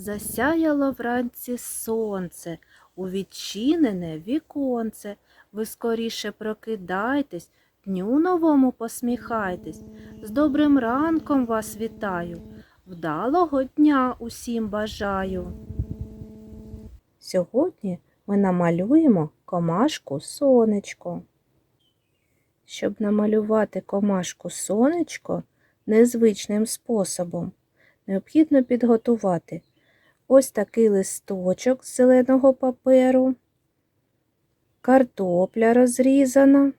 Засяяло вранці сонце, у відчинене віконце. Ви скоріше прокидайтесь, дню новому посміхайтесь. З добрим ранком вас вітаю. Вдалого дня усім бажаю. Сьогодні ми намалюємо комашку сонечко. Щоб намалювати комашку сонечко незвичним способом, необхідно підготувати ось такий листочок з зеленого паперу, картопля розрізана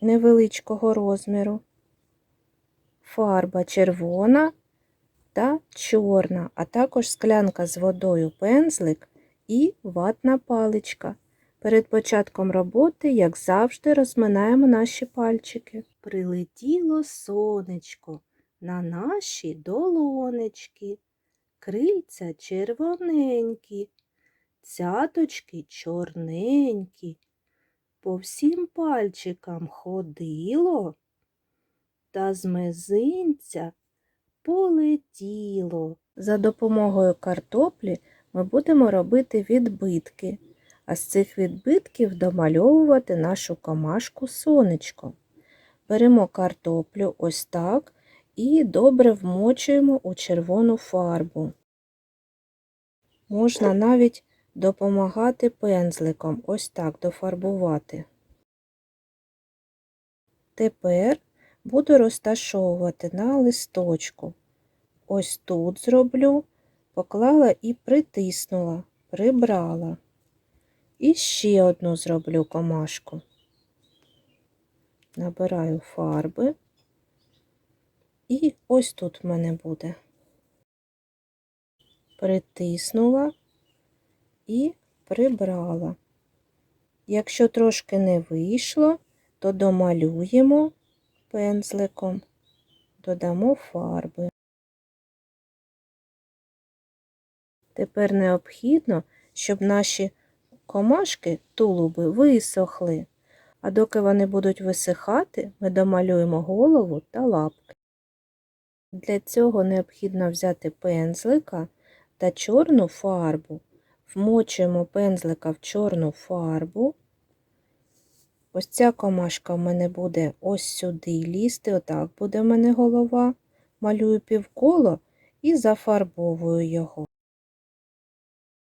невеличкого розміру, фарба червона та чорна, а також склянка з водою пензлик і ватна паличка. Перед початком роботи, як завжди, розминаємо наші пальчики. Прилетіло сонечко на наші долонечки, крильця червоненькі, цяточки чорненькі. По всім пальчикам ходило, та з мизинця полетіло. За допомогою картоплі ми будемо робити відбитки, а з цих відбитків домальовувати нашу комашку сонечко. Беремо картоплю ось так і добре вмочуємо у червону фарбу. Можна навіть допомагати пензликом ось так дофарбувати. Тепер буду розташовувати на листочку. Ось тут зроблю, поклала і притиснула, прибрала. І ще одну зроблю комашку. Набираю фарби. І ось тут в мене буде. Притиснула і прибрала. Якщо трошки не вийшло, то домалюємо пензликом, додамо фарби. Тепер необхідно, щоб наші комашки тулуби висохли, а доки вони будуть висихати, ми домалюємо голову та лапки. Для цього необхідно взяти пензлика та чорну фарбу. Вмочуємо пензлика в чорну фарбу. Ось ця комашка в мене буде ось сюди лізти, отак буде в мене голова. Малюю півколо і зафарбовую його.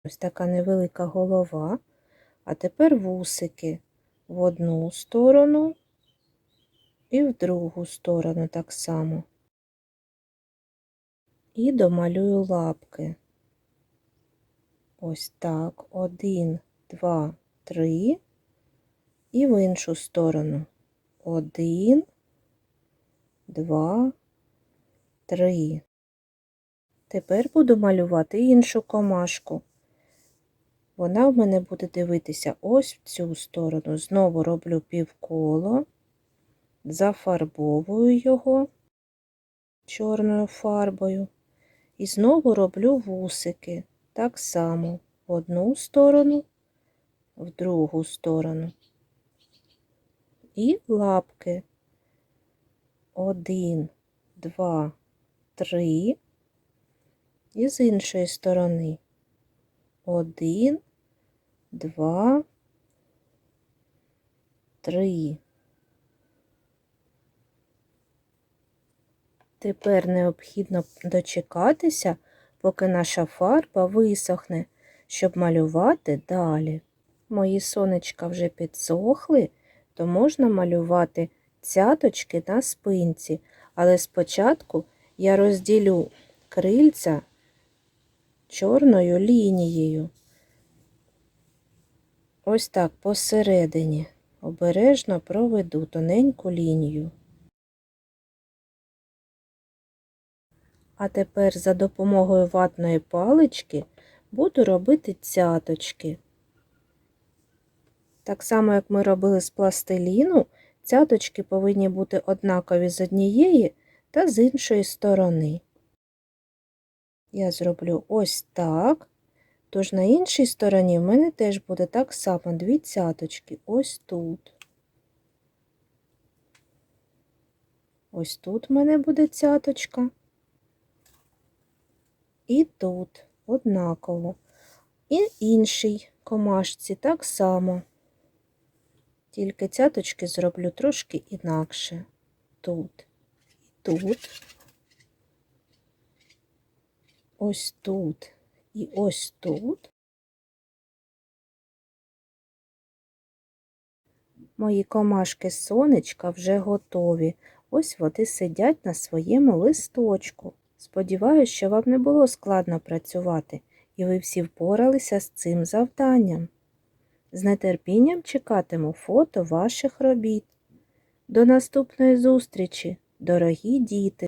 Ось така невелика голова. А тепер вусики в одну сторону і в другу сторону так само. І домалюю лапки. Ось так. Один, два, три. І в іншу сторону. Один, два, три. Тепер буду малювати іншу комашку. Вона в мене буде дивитися ось в цю сторону. Знову роблю півколо, зафарбовую його чорною фарбою. І знову роблю вусики. Так само в одну сторону, в другу сторону. І лапки. Один, два, три. І з іншої сторони. Один, два, три. Тепер необхідно дочекатися, поки наша фарба висохне, щоб малювати далі. Мої сонечка вже підсохли, то можна малювати цяточки на спинці, але спочатку я розділю крильця чорною лінією. Ось так посередині обережно проведу тоненьку лінію. А тепер за допомогою ватної палички буду робити цяточки. Так само, як ми робили з пластиліну, цяточки повинні бути однакові з однієї та з іншої сторони. Я зроблю ось так. Тож на іншій стороні в мене теж буде так само дві цяточки. Ось тут. Ось тут в мене буде цяточка. І тут однаково. І іншій комашці так само. Тільки цяточки зроблю трошки інакше. Тут і тут. Ось тут і ось тут. Мої комашки сонечка вже готові. Ось вони сидять на своєму листочку. Сподіваюсь, що вам не було складно працювати, і ви всі впоралися з цим завданням. З нетерпінням чекатиму фото ваших робіт. До наступної зустрічі, дорогі діти!